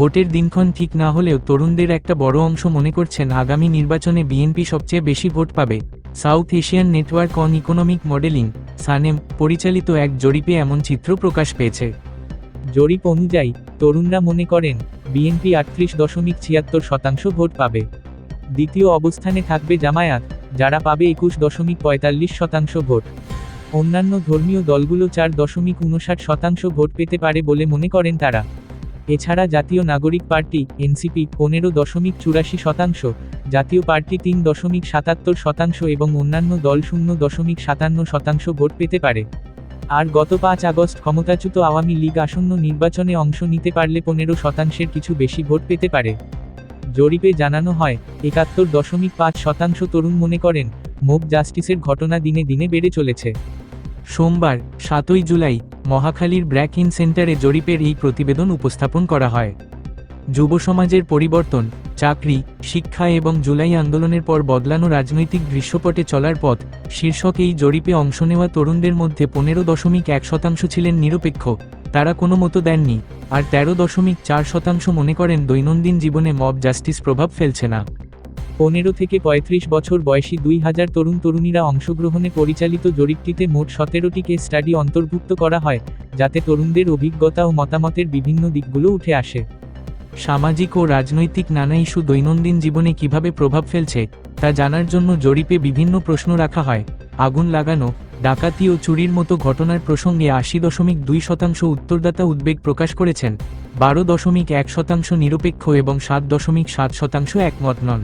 ভোটের দিনক্ষণ ঠিক না হলেও তরুণদের একটা বড় অংশ মনে করছেন আগামী নির্বাচনে বিএনপি সবচেয়ে বেশি ভোট পাবে। South Asian Network on Economic Modeling, SANEM, পরিচালিত এক জরিপে এমন চিত্র প্রকাশ পেয়েছে। জরিপ অনুযায়ী, তরুণরা মনে করেন, বিএনপি আটত্রিশ দশমিক ছিয়াত্তর শতাংশ ভোট পাবে। দ্বিতীয় অবস্থানে থাকবে জামায়াত, যারা পাবে একুশ দশমিক পঁয়তাল্লিশ শতাংশ ভোট। অন্যান্য ধর্মীয় দলগুলো চার দশমিক উনষাট শতাংশ ভোট পেতে পারে বলে মনে করেন তারা। এছাড়া জাতীয় নাগরিক পার্টি, এনসিপি, পনেরো দশমিক চুরাশি শতাংশ, জাতীয় পার্টি তিন দশমিক সাতাত্তর শতাংশ এবং অন্যান্য দল শূন্য দশমিক সাতান্ন শতাংশ ভোট পেতে পারে। আর গত পাঁচ আগস্ট ক্ষমতাচ্যুত আওয়ামী লীগ আসন্ন নির্বাচনে অংশ নিতে পারলে পনেরো শতাংশের কিছু বেশি ভোট পেতে পারে। জরিপে জানানো হয়, একাত্তর দশমিক পাঁচ শতাংশ তরুণ মনে করেন মোব জাস্টিসের ঘটনা দিনে দিনে বেড়ে চলেছে। সোমবার, সাতই জুলাই, মহাখালীর ব্র্যাক ইন সেন্টারে জরিপের এই প্রতিবেদন উপস্থাপন করা হয়। যুব সমাজের পরিবর্তন, চাকরি, শিক্ষা এবং জুলাই আন্দোলনের পর বদলানো রাজনৈতিক দৃশ্যপটে চলার পথ, শীর্ষক এই জরিপে অংশ নেওয়া তরুণদের মধ্যে পনেরো দশমিক এক শতাংশ ছিলেন নিরপেক্ষ, তারা কোনো মতো দেননি, আর তেরো দশমিক চার শতাংশ মনে করেন দৈনন্দিন জীবনে মব জাস্টিস প্রভাব ফেলছে না। পনেরো থেকে পঁয়ত্রিশ বছর বয়সী দুই হাজার তরুণ তরুণীরা অংশগ্রহণে পরিচালিত জরিপটিতে মোট সতেরোটি কেস স্টাডি অন্তর্ভুক্ত করা হয়, যাতে তরুণদের অভিজ্ঞতা ও মতামতের বিভিন্ন দিকগুলো উঠে আসে। সামাজিক ও রাজনৈতিক নানা ইস্যু দৈনন্দিন জীবনে কীভাবে প্রভাব ফেলছে, তা জানার জন্য জরিপে বিভিন্ন প্রশ্ন রাখা হয়। আগুন লাগানো, ডাকাতি ও চুরির মতো ঘটনার প্রসঙ্গে আশি দশমিক দুই শতাংশ উত্তরদাতা উদ্বেগ প্রকাশ করেছেন। বারো দশমিক এক শতাংশ নিরপেক্ষ এবং সাত দশমিক সাত শতাংশ একমত নন।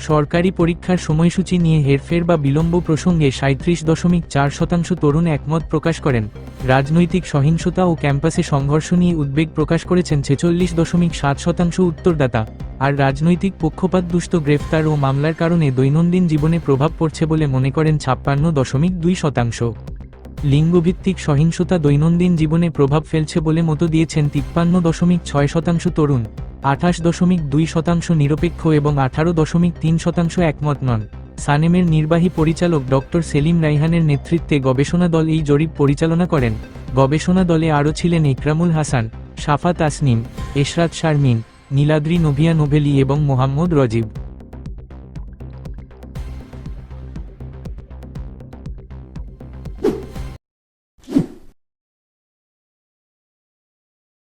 সরকারি পরীক্ষার সময়সূচি নিয়ে হেরফের বা বিলম্ব প্রসঙ্গে সাঁত্রিশ দশমিক চার শতাংশ তরুণ একমত প্রকাশ করেন। রাজনৈতিক সহিংসতা ও ক্যাম্পাসে সংঘর্ষ নিয়ে উদ্বেগ প্রকাশ করেছেন ছেচল্লিশ দশমিক সাত শতাংশ উত্তরদাতা। আর রাজনৈতিক পক্ষপাতদুষ্ট গ্রেফতার ও মামলার কারণে দৈনন্দিন জীবনে প্রভাব পড়ছে বলে মনে করেন ছাপ্পান্ন দশমিক দুই শতাংশ। লিঙ্গভিত্তিক সহিংসতা দৈনন্দিন জীবনে প্রভাব ফেলছে বলে মতো দিয়েছেন তিপ্পান্ন দশমিক ছয় শতাংশ তরুণ। আঠাশ দশমিক দুই শতাংশ নিরপেক্ষ এবং আঠারো দশমিক তিন শতাংশ একমত নন। সানেমের নির্বাহী পরিচালক ডক্টর সেলিম রাইহানের নেতৃত্বে গবেষণা দল এই জরিপ পরিচালনা করেন। গবেষণা দলে আরও ছিলেন ইকরামুল হাসান সাফাত আসনিম, এশরাত শারমিন, নীলাদ্রি নোভিয়া নোভেলি এবং মোহাম্মদ রজিব।